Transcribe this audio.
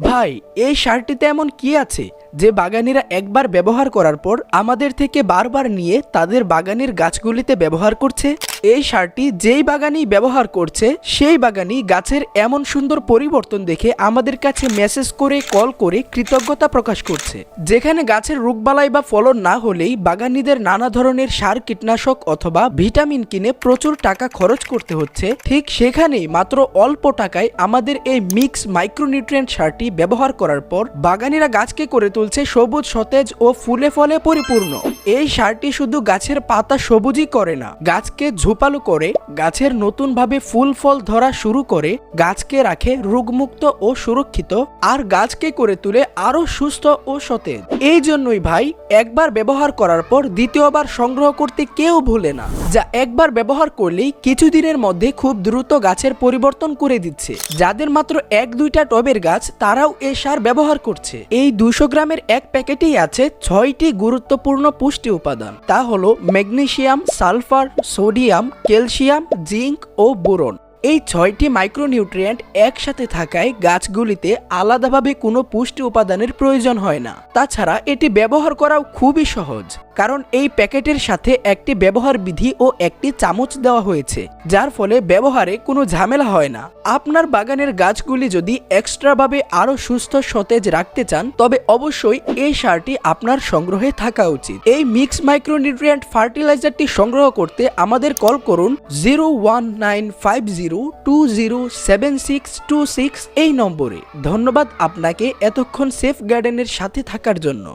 ভাই, এই সারটিতে এমন কি আছে যে বাগানিরা একবার ব্যবহার করার পর আমাদের থেকে বারবার নিয়ে তাদের বাগানের গাছগুলিতে ব্যবহার করছে? এই সারটি যেই বাগানি ব্যবহার করছে, সেই বাগানি গাছের এমন সুন্দর পরিবর্তন দেখে আমাদের কাছে মেসেজ করে কল করে কৃতজ্ঞতা প্রকাশ করছে। যেখানে গাছের রোগবালাই বা ফলন না হলেই বাগানিদের নানা ধরনের সার, কীটনাশক অথবা ভিটামিন কিনে প্রচুর টাকা খরচ করতে হচ্ছে। ঠিক সেখানেই মাত্র অল্প টাকায় আমাদের এই মিক্স মাইক্রোনিউট্রিয়েন্ট সারটি ব্যবহার করার পর বাগানিরা গাছকে করে তুলছে সবুজ, সতেজ ও ফুলে ফলে পরিপূর্ণ। এই সারটি শুধু গাছের পাতা সবুজই করে না, গাছকে ঝোপালো করে গাছের নতুনভাবে ফুল ফল ধরা শুরু করে গাছকে রাখে রোগমুক্ত ও সুরক্ষিত, আর গাছকে করে তুলে আরও সুস্থ ও সতেজ। এই জন্যই ভাই, একবার ব্যবহার করার পর দ্বিতীয়বার সংগ্রহ করতে কেউ ভুলে না, যা একবার ব্যবহার করলেই কিছুদিনের মধ্যে খুব দ্রুত গাছের পরিবর্তন করে দিচ্ছে। যাদের মাত্র এক দুইটা টবের গাছ, তারাও এ সার ব্যবহার করছে। এই দুশো গ্রামের এক প্যাকেটেই আছে ছয়টি গুরুত্বপূর্ণ পুষ্টি উপাদান। তা হলো magnesium sulphur, sodium calcium zinc ও বোরন। এই ছয়টি মাইক্রোনিউট্রিয়েন্ট একসাথে থাকায় গাছগুলিতে আলাদাভাবে কোনো পুষ্টি উপাদানের প্রয়োজন হয় না। তাছাড়া এটি ব্যবহার করাও খুবই সহজ। কারণ এই প্যাকেটের সাথে একটি ব্যবহার বিধি ও একটি চামচ দেওয়া হয়েছে, যার ফলে ব্যবহারে কোনো ঝামেলা হয় না। আপনার বাগানের গাছগুলি যদি এক্সট্রাভাবে আরও সুস্থ সতেজ রাখতে চান, তবে অবশ্যই এই সারটি আপনার সংগ্রহে থাকা উচিত। এই মিক্স মাইক্রোনিউট্রিয়েন্ট ফার্টিলাইজারটি সংগ্রহ করতে আমাদের কল করুন zero one nine five zero two zero seven six two six এই নম্বরে। ধন্যবাদ আপনাকে এতক্ষণ সেফ গার্ডেনের সাথে থাকার জন্য।